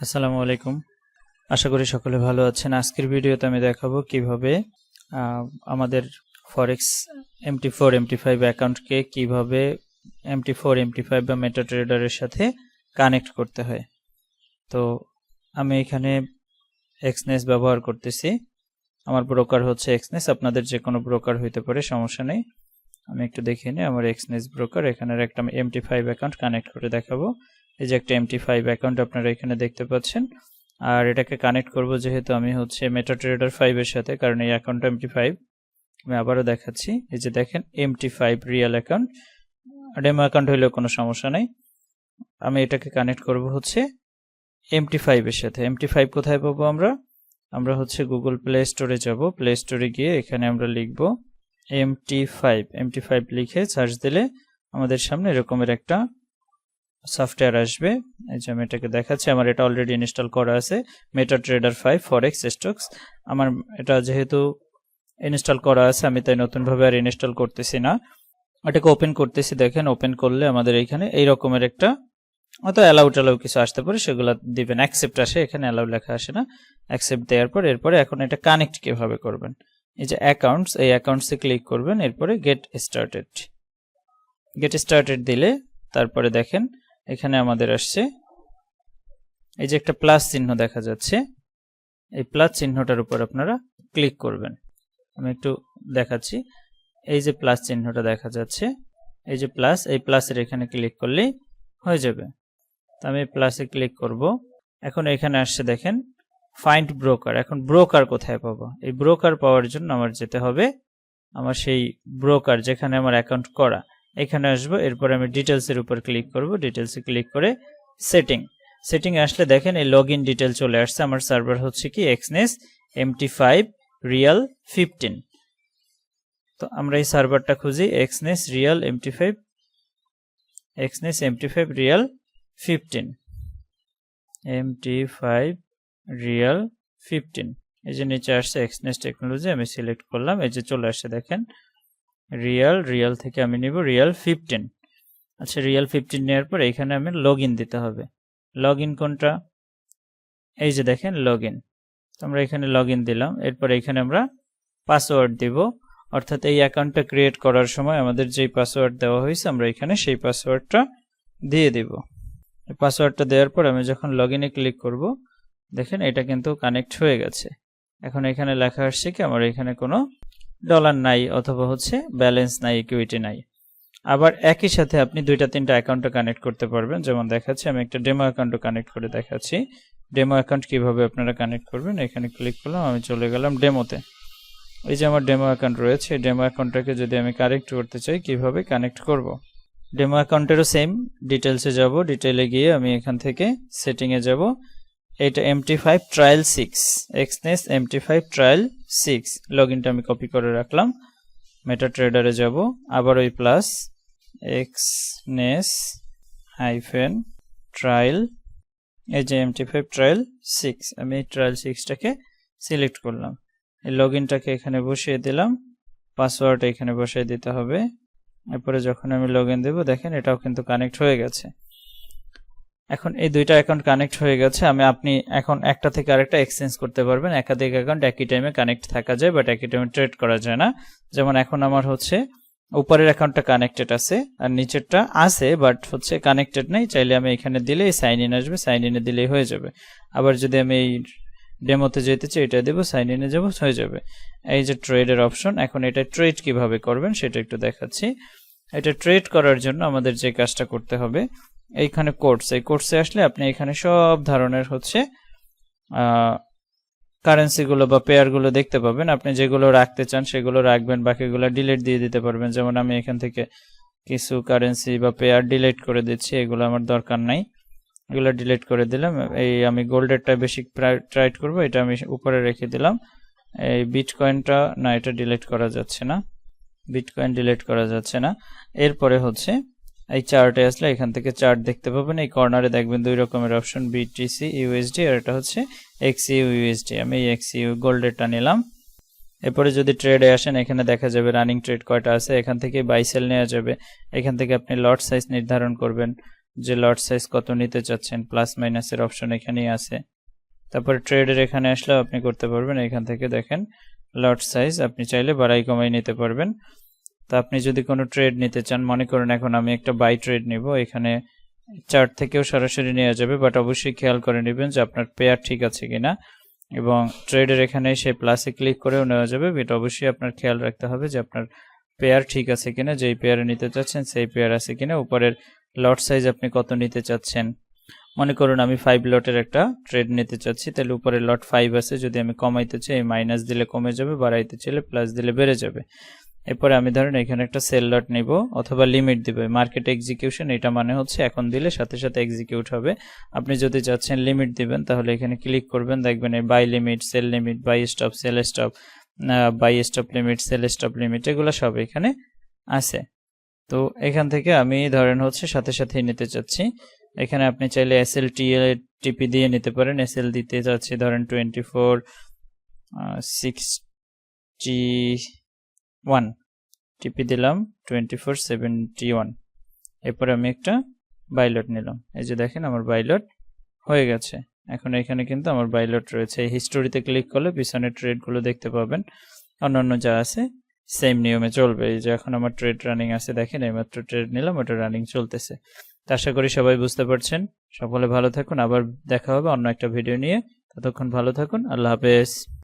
আসসালামু আলাইকুম। আশা করি সকলে ভালো আছেন। আজকের ভিডিওতে আমি দেখাবো কীভাবে আমাদের forex MT four MT five অ্যাকাউন্টকে কীভাবে এমটি ফোর এমটি ফাইভ বা মেটা ট্রেডারের সাথে কানেক্ট করতে হয়। তো আমি এখানে এক্সনেস ব্যবহার করতেছি। আমার ব্রোকার হচ্ছে এক্সনেস আপনাদের যে কোনো ব্রোকার হইতে পারে, সমস্যা নেই। আমি একটু দেখে নিই। আমার এক্সনেস ব্রোকার এখানের একটা এমটি ফাইভ অ্যাকাউন্ট কানেক্ট করে দেখাবো। এই যে একটা এমটি ফাইভ অ্যাকাউন্ট আপনারা এখানে দেখতে পাচ্ছেন। আর এটাকে কানেক্ট করব যেহেতু আমি হচ্ছে মেটা ট্রেডার ফাইভের সাথে, কারণ এই অ্যাকাউন্টটা এমটি ফাইভ আমি আবারও দেখাচ্ছি। এই যে দেখেন MT five real account demo account হইলেও কোনো সমস্যা নেই। আমি এটাকে কানেক্ট করব হচ্ছে এমটি ফাইভের সাথে। এমটি ফাইভ কোথায় পাবো আমরা? আমরা হচ্ছে গুগল প্লে স্টোরে যাব। প্লে স্টোরে গিয়ে এখানে আমরা লিখব এমটি ফাইভ এমটি ফাইভ লিখে সার্চ দিলে আমাদের সামনে এরকমের একটা সফটওয়্যার আসবে। এই যে আমি এটাকে দেখাচ্ছি, আমার এটা অলরেডি ইনস্টল করা আছে Meta Trader five forex stocks আমার এটা যেহেতু ইনস্টল করা আছে, আমি তাই নতুনভাবে আর ইনস্টল করতেছি না। এটাকে ওপেন করতেছি, দেখেন ওপেন করলে আমাদের এইখানে এই রকমের একটা হয়তো অ্যালাউ টালাউ কিছু আসতে পারে, সেগুলো দিবেন। অ্যাকসেপ্ট আসে, এখানে অ্যালাউ লেখা আসে না। অ্যাকসেপ্ট দেওয়ার পর এরপরে এখন এটা কানেক্ট কীভাবে করবেন? এই যে অ্যাকাউন্টস এই অ্যাকাউন্টসে ক্লিক করবেন, এরপরে গেট স্টার্টেড গেট স্টার্টেড দিলে তারপরে দেখেন এখানে আমাদের আসছে। এই যে একটা প্লাস চিহ্ন দেখা যাচ্ছে। এই প্লাস চিহ্নটার উপর আপনারা ক্লিক করবেন। আমি একটু দেখাচ্ছি। এই যে প্লাস চিহ্নটা দেখা যাচ্ছে, এই যে প্লাস, এই প্লাসের এখানে ক্লিক করলেই হয়ে যাবে। তো আমি প্লাসে ক্লিক করব। এখন এখানে আসছে দেখেন ফাইন্ড ব্রোকার এখন ব্রোকার কোথায় পাবো? এই ব্রোকার পাওয়ার জন্য আমার যেতে হবে। আমার সেই ব্রোকার যেখানে আমার অ্যাকাউন্ট করা। এখানে আসব, এরপর আমি ডিটেলসের উপর ক্লিক করব ডিটেলসে ক্লিক করে সেটিং সেটিং আসলে দেখেন এই লগ ইন ডিটেল চলে আসছে, আমার সার্ভার হচ্ছে কি Exness MT five real fifteen তো আমরা এই সার্ভারটা খুঁজি Exness real MT five Exness MT five real fifteen MT five real fifteen এই যে নিচে আসছে এক্সনেস টেকনোলজি আমি সিলেক্ট করলাম, এই যে চলে আসছে, দেখেন। রিয়াল রিয়াল থেকে আমি নিব রিয়াল ফিফটিন আচ্ছা রিয়াল ফিফটিন নেওয়ার পর এখানে আমি লগ দিতে হবে। লগ কোনটা? এই যে দেখেন লগ ইন আমরা এখানে লগ দিলাম, এরপর এখানে আমরা পাসওয়ার্ড দিব। অর্থাৎ এই অ্যাকাউন্টটা ক্রিয়েট করার সময় আমাদের যেই পাসওয়ার্ড দেওয়া হয়েছে, আমরা এখানে সেই পাসওয়ার্ডটা দিয়ে দিব। পাসওয়ার্ডটা দেওয়ার পর আমি যখন লগ ক্লিক করব, দেখেন এটা কিন্তু কানেক্ট হয়ে গেছে। এখন এখানে লেখা আসছে কি, আমার এখানে কোনো ডলার নাই অথবা হচ্ছে ব্যালেন্স নাই ইকুইটি নাই। আবার একই সাথে আপনি দুইটা তিনটা অ্যাকাউন্টও কানেক্ট করতে পারবেন। যেমন দেখাচ্ছি, আমি একটা ডেমো অ্যাকাউন্টও কানেক্ট করে দেখাচ্ছি। ডেমো অ্যাকাউন্ট কীভাবে আপনারা কানেক্ট করবেন, এখানে ক্লিক করলাম, আমি চলে গেলাম ডেমোতে এই যে আমার ডেমো অ্যাকাউন্ট রয়েছে ডেমো অ্যাকাউন্টটাকে যদি আমি কানেক্ট করতে চাই, কীভাবে কানেক্ট করব? ডেমো অ্যাকাউন্টেরও সেম ডিটেলসে যাব ডিটেলে গিয়ে আমি এখান থেকে সেটিংয়ে যাব। এটা MT five trial six Exness MT five trial six log ইনটা আমি কপি করে রাখলাম। মেটা ট্রেডারে যাব। আবার ওই প্লাস এক্সনেস হাইফেন ট্রায়াল এই যে এমটি ফাইভ ট্রায়াল সিক্স আমি এই ট্রায়াল সিক্সটাকে সিলেক্ট করলাম। এই লগ ইনটাকে এখানে বসিয়ে দিলাম। পাসওয়ার্ড এখানে বসিয়ে দিতে হবে। এরপরে যখন আমি লগ ইন দেবো, দেখেন এটাও কিন্তু কানেক্ট হয়ে গেছে। এখন এই দুইটা অ্যাকাউন্ট কানেক্ট হয়ে গেছে। আমি, আপনি এখন একটা থেকে আরেকটা এক্সচেঞ্জ করতে পারবেন। একাধিক অ্যাকাউন্ট একই টাইমে কানেক্ট থাকা যায় বাট একই টাইমে ট্রেড করা যায় না। যেমন এখন আমার হচ্ছে উপরের অ্যাকাউন্টটা কানেক্টেড আছে, আর নিচেরটা আছে বাট হচ্ছে কানেক্টেড নেই। চাইলে আমি এখানে দিলেই সাইন ইন আসবে সাইন ইনে দিলেই হয়ে যাবে। আবার যদি আমি এই ডেমোতে যেতে চাই, এটা দেবো সাইন ইনে যাব, হয়ে যাবে। এই যে ট্রেডের অপশন এখন এটা ট্রেড কীভাবে করবেন, সেটা একটু দেখাচ্ছি। এটা ট্রেড করার জন্য আমাদের যে কাজটা করতে হবে এইখানে কোর্স এই কোর্সে আসলে আপনি এখানে সব ধরনের হচ্ছে কারেন্সিগুলো বা পেয়ারগুলো দেখতে পাবেন। আপনি যেগুলো রাখতে চান সেগুলো রাখবেন, বাকিগুলো ডিলিট দিয়ে দিতে পারবেন। যেমন আমি এখান থেকে কিছু কারেন্সি বা পেয়ার ডিলিট করে দিচ্ছি, এগুলো আমার দরকার নাই। এগুলো ডিলিট করে দিলাম। এই আমি গোল্ডেরটা বেশি ট্রাইড করব, এটা আমি উপরে রেখে দিলাম। এই বিটকয়েনটা না, এটা ডিলিট করা যাচ্ছে না। বিটকয়েন ডিলিট করা যাচ্ছে না। এরপরে হচ্ছে এই চার্টে আসলে এখান থেকে চার্ট দেখতে পাবেন। এই কর্নারে দেখবেন দুই রকমের অপশন বিটিসি ইউএসডি আর এটা হচ্ছে এক্সইউ ইউএসডি আমি এই এক্সইউ গোল্ডেরটা নিলাম। এরপরে যদি ট্রেডে আসেন, এখানে দেখা যাবে রানিং ট্রেড কয়টা আছে। এখান থেকে বাই সেল নেওয়া যাবে। এখান থেকে আপনি লট সাইজ নির্ধারণ করবেন যে লট সাইজ কত নিতে চাচ্ছেন। প্লাস মাইনাসের অপশন এখানেই আছে। তারপরে ট্রেডের এখানে আসলেও আপনি করতে পারবেন। এখান থেকে দেখেন লট সাইজ, আপনি চাইলে বাড়াই কমাই নিতে পারবেন। তো আপনি যদি কোনো ট্রেড নিতে চান, মনে করেন এখন আমি একটা বাই ট্রেড নিব, এখানে চার্ট থেকেও সরাসরি নেওয়া যাবে বাট অবশ্যই খেয়াল করে নেবেন যে আপনার পেয়ার ঠিক আছে কিনা, এবং ট্রেডের এখানে সেই প্লাসে ক্লিক করেও নেওয়া যাবে এটা অবশ্যই আপনার খেয়াল রাখতে হবে যে আপনার পেয়ার ঠিক আছে কিনা, যেই পেয়ারে নিতে চাচ্ছেন সেই পেয়ার আছে কিনা, উপরের লট সাইজ আপনি কত নিতে চাচ্ছেন। মনে করুন আমি ফাইভ লটের একটা ট্রেড নিতে চাচ্ছি, তাহলে উপরে লট ফাইভ আছে, যদি আমি কমাইতে চাই মাইনাস দিলে কমে যাবে, বাড়াইতে চাইলে প্লাস দিলে বেড়ে যাবে। এরপরে আমি ধরেন এখানে একটা সেল লট নিব অথবা লিমিট দিবে। মার্কেট এক্সিকিউশন এটা মানে হচ্ছে এখন দিলে সাথে সাথে এক্সিকিউট হবে। আপনি যদি চাচ্ছেন লিমিট দিবেন, তাহলে এখানে ক্লিক করবেন, দেখবেন এই buy limit sell limit buy stop sell stop buy stop limit sell stop limit এগুলো সব এখানে আছে। তো এখান থেকে আমি ধরেন হচ্ছে সাথে সাথেই নিতে চাচ্ছি। এখানে আপনি চাইলে এস এল টিপি দিয়ে নিতে পারেন। এস এল দিতে চাচ্ছি ধরেন twenty four sixty one. TP দিলাম টোয়েন্টি ফোর সেভেন্টি ওয়ান এরপরে আমি একটা বাইলট নিলাম। এই যে দেখেন আমার বাইলট হয়ে গেছে। এখন এখানে কিন্তু আমার বাইলট রয়েছে। এই হিস্টোরিতে ক্লিক করলে পিছনের ট্রেডগুলো দেখতে পাবেন। অন্যান্য যা আছে সেম নিয়মে চলবে। এই যে এখন আমার ট্রেড রানিং আছে, দেখেন এইমাত্র ট্রেড নিলাম, ওটা রানিং চলতেছে। তা আশা করি সবাই বুঝতে পারছেন। সকলে ভালো থাকুন। আবার দেখা হবে অন্য একটা ভিডিও নিয়ে। ততক্ষণ ভালো থাকুন। আল্লাহ হাফেজ।